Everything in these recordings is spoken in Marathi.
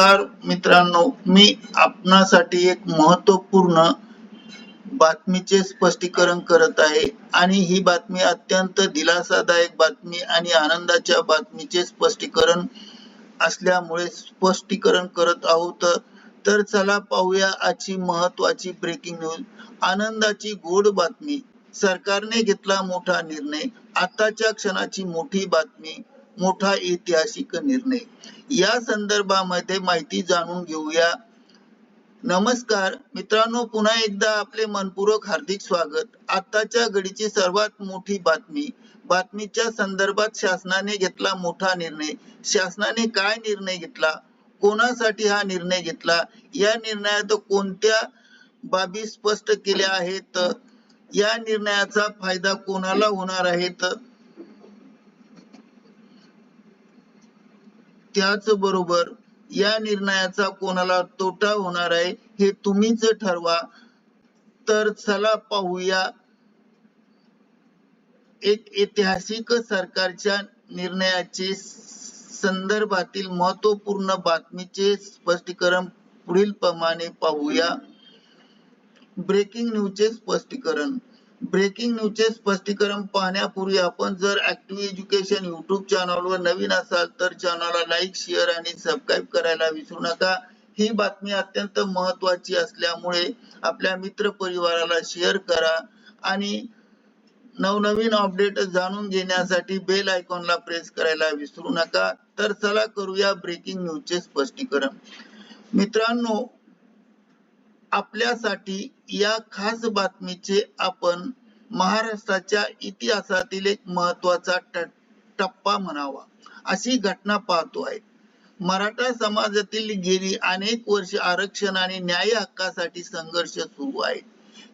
नमस्कार मित्रांनो मी आपणासाठी एक महत्त्वपूर्ण बातमीचे स्पष्टीकरण करत आहे आणि ही बातमी अत्यंत दिलासादायक बातमी आणि आनंदाच्या बातमीचे स्पष्टीकरण असल्यामुळे स्पष्टीकरण करत आहोत. तर चला पाहूया आजची महत्वाची ब्रेकिंग न्यूज आनंदाची गोड बातमी. सरकारने घेतला मोठा निर्णय. आताच्या क्षणाची मोठी बातमी. मोठा ऐतिहासिक निर्णय. या संदर्भामध्ये माहिती जाणून घेऊया. नमस्कार. मित्रांनो पुन्हा एकदा आपले मनपूर्वक हार्दिक स्वागत. आताच्या घडीची सर्वात मोठी बातमी बातमीच्या संदर्भात शासनाने घेतला मोठा निर्णय. शासनाने काय निर्णय घेतला? कोणासाठी हा निर्णय घेतला? या निर्णयात कोणत्या बाबी स्पष्ट केल्या आहेत? या निर्णयाचा फायदा कोणाला होणार आहेत त्याचबरोबर या निर्णयाचा कोणाला तोटा होणार आहे हे तुम्हीच ठरवा. तर चला पाहूया. एक ऐतिहासिक सरकारच्या निर्णयाचे संदर्भातील महत्त्वपूर्ण बातमीचे स्पष्टीकरण पुढील प्रमाणे पाहूया ब्रेकिंग न्यूजचे स्पष्टीकरण. ब्रेकिंग न्यूजचे स्पष्टीकरण पाहण्यापूर्वी आपण जर ऍक्टिव्ह एज्युकेशन युट्यूब चॅनलवर नवीन असाल तर चॅनलला लाईक शेअर आणि सबस्क्राईब करायला विसरू नका. ही बातमी अत्यंत महत्वाची असल्यामुळे आपल्या मित्र परिवाराला शेअर करा आणि नवनवीन अपडेट जाणून घेण्यासाठी बेल आयकॉनला प्रेस करायला विसरू नका. तर चला करूया ब्रेकिंग न्यूजचे स्पष्टीकरण. मित्रांनो आपल्यासाठी या खास बातमीचे आपण महाराष्ट्राच्या इतिहासातील एक महत्त्वाचा टप्पा म्हणावा. अशी घटना पाहतो आहे. मराठा समाजातील गेली अनेक वर्ष आरक्षण आणि न्याय हक्कासाठी संघर्ष सुरू आहे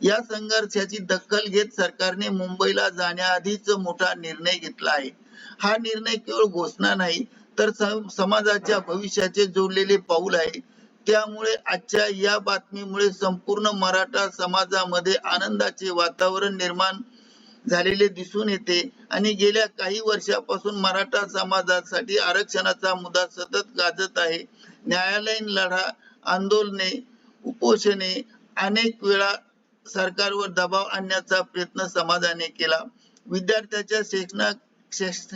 या संघर्षाची दखल घेत सरकारने मुंबईला जाण्याआधीच मोठा निर्णय घेतला आहे. हा निर्णय केवळ घोषणा नाही तर समाजाच्या भविष्याचे जोडलेले पाऊल आहे. त्यामुळे आजच्या या बातमीमुळे संपूर्ण मराठा समाजामध्ये आनंदाचे वातावरण निर्माण झालेले दिसून येते. आणि गेल्या काही वर्षापासून मराठा समाजासाठी आरक्षणाचा मुद्दा सतत गाजत आहे. न्यायालयीन लढा आंदोलने उपोषणे अनेक वेळा सरकारवर दबाव आणण्याचा प्रयत्न समाजाने केला. विद्यार्थ्याच्या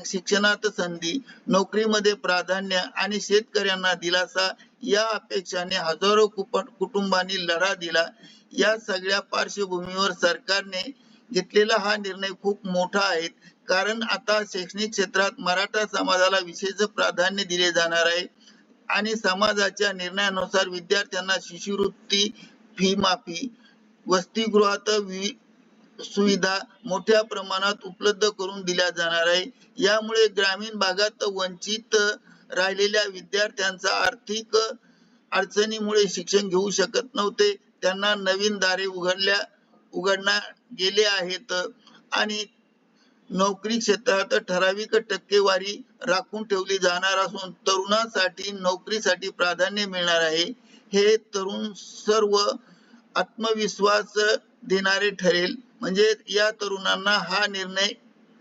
शिक्षणात संधी नोकरीमध्ये प्राधान्य आणि शेतकऱ्यांना दिलासा या अपेक्षाने हजारो कुटुंबांनी लढा दिला. या सगळ्या पार्श्वभूमीवर सरकारने घेतलेला हा निर्णय खूप मोठा आहे. कारण आता शैक्षणिक क्षेत्रात मराठा समाजाला विशेष प्राधान्य दिले जाणार आहे. आणि समाजाच्या निर्णयानुसार विद्यार्थ्यांना शिष्यवृत्ती फी माफी वसतिगृहात सुविधा मोठ्या प्रमाणात उपलब्ध करून दिल्या जाणार आहे. यामुळे ग्रामीण भागात वंचित राहिलेल्या विद्यार्थ्यांचा आर्थिक अडचणीमुळे शिक्षण घेऊ शकत नव्हते. त्यांना नवीन दारे उघडल्या उघडण्या गेले आहेत. आणि नोकरी क्षेत्रात ठराविक टक्केवारी राखून ठेवली जाणार असून तरुणांसाठी नोकरीसाठी प्राधान्य मिळणार आहे. हे तरुण सर्व आत्मविश्वास देणारे ठरेल. म्हणजे या तरुणांना हा निर्णय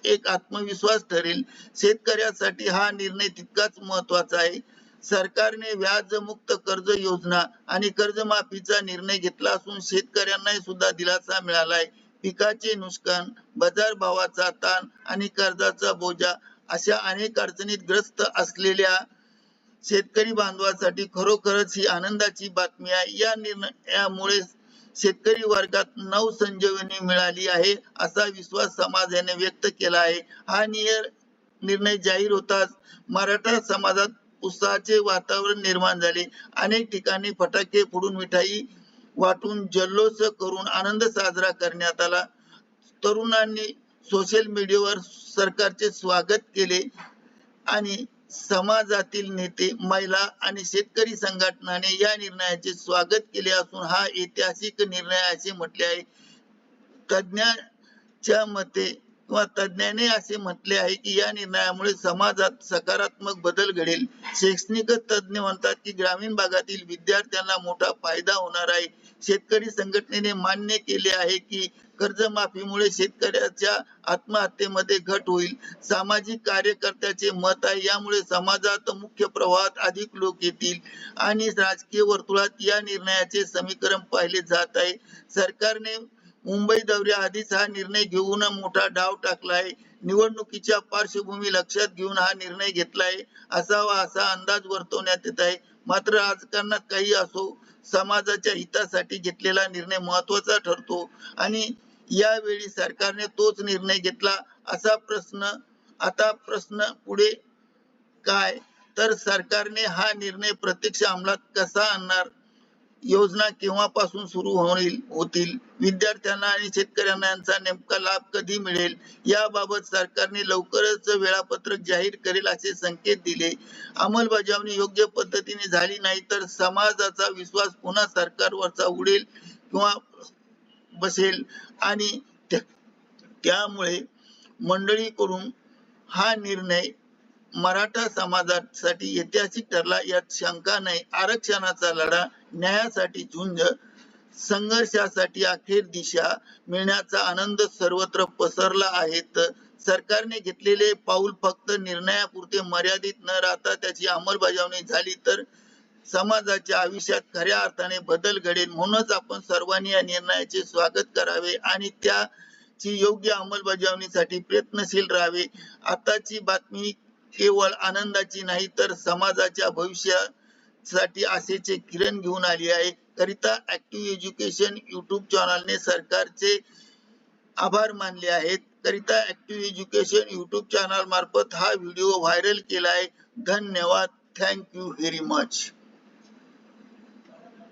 एक आत्मविश्वास ठरेल. शेतकऱ्यासाठी हा निर्णय तितकाच महत्त्वाचा आहे. सरकारने व्याजमुक्त कर्ज योजना आणि कर्जमाफीचा निर्णय घेतला असून शेतकऱ्यांना सुद्धा दिलासा मिळालाय. पिकाचे नुकसान बाजार भावाचा ताण आणि कर्जाचा बोजा अशा अनेक अडचणीत ग्रस्त असलेल्या शेतकरी बांधवासाठी खरोखरच ही आनंदाची बातमी आहे. या निर्णयामुळे शेतकरी वर्गात नव संजीवनी मिळाली आहे असा विश्वास समाजाने व्यक्त केला आहे. हा निर्णय जाहीर होताच मराठा समाजात उत्साहाचे वातावरण निर्माण झाले. अनेक ठिकाणी फटाके फोडून मिठाई वाटून जल्लोष करून आनंद साजरा करण्यात आला. तरुणांनी सोशल मीडियावर सरकारचे स्वागत केले आणि समाजातील नेते महिला आणि शेतकरी संघटनाने या निर्णयाचे स्वागत केले असून हा ऐतिहासिक निर्णय असे म्हटले आहे. तज्ञाच्या मते किंवा तज्ञाने असे म्हटले आहे की या निर्णयामुळे समाजात सकारात्मक बदल घडेल. शैक्षणिक तज्ञ म्हणतात की ग्रामीण भागातील विद्यार्थ्यांना मोठा फायदा होणार आहे. शेतकरी संघटनेने मान्य केले आहे की कर्जमाफीमुळे शेतकऱ्याच्या आत्महत्येमध्ये घट होईल. सामाजिक कार्यकर्त्याचे मत आहे यामुळे समाजात मुख्य प्रवाहात अधिक लोक येतील. आणि राजकीय वर्तुळात या निर्णयाचे समीकरण पाहिले जात आहे. सरकारने मुंबई दौऱ्याआधीच हा निर्णय घेऊन मोठा डाव टाकला आहे. निवडणुकीच्या पार्श्वभूमी लक्षात घेऊन हा निर्णय घेतलाय असावा असा अंदाज वर्तवण्यात येत आहे. मात्र राजकारणात काही असो समाजाच्या हितासाठी घेतलेला निर्णय महत्त्वाचा ठरतो. आणि यावेळी सरकारने तोच निर्णय घेतला असा प्रश्न आता प्रश्न पुढे काय? तर सरकारने हा निर्णय प्रत्यक्ष अंमलात कसा आणणार? योजना केव्हापासून सुरू होईल होतील? विद्यार्थ्यांना आणि शेतकऱ्यांना यांचा नेमका लाभ कधी मिळेल? याबाबत सरकारने लवकरच वेळापत्रक जाहीर करेल असे संकेत दिले. अंमलबजावणी योग्य पद्धतीने झाली नाही तर समाजाचा विश्वास पुन्हा सरकारवरचा उडेल किंवा बसेल. आणि त्या- त्यामुळे मंडळीकडून हा निर्णय मराठा समाजासाठी ऐतिहासिक ठरला. यात शंका नाही. आरक्षणाचा लढा न्यायासाठी झुंज संघर्षासाठी अखेर दिशा मिळण्याचा आनंद सर्वत्र पसरला आहे. तर सरकारने घेतलेले पाऊल फक्त निर्णयापुरते मर्यादित न राहता त्याची अंमलबजावणी झाली तर समाजाच्या आयुष्यात खऱ्या अर्थाने बदल घडेल म्हणूनच आपण सर्वांनी या निर्णयाचे स्वागत करावे आणि त्याची योग्य अंमलबजावणीसाठी प्रयत्नशील राहावे. आताची बातमी केवळ आनंदाची नाही तर समाजाच्या भविष्यासाठी आशेचे किरण घेऊन आली आहे. करिता ऍक्टिव्ह एज्युकेशन युट्यूब चॅनलने सरकारचे आभार मानले आहेत. करिता ऍक्टिव्ह एज्युकेशन युट्यूब चॅनल मार्फत हा व्हिडिओ व्हायरल केला आहे. धन्यवाद. Thank you very much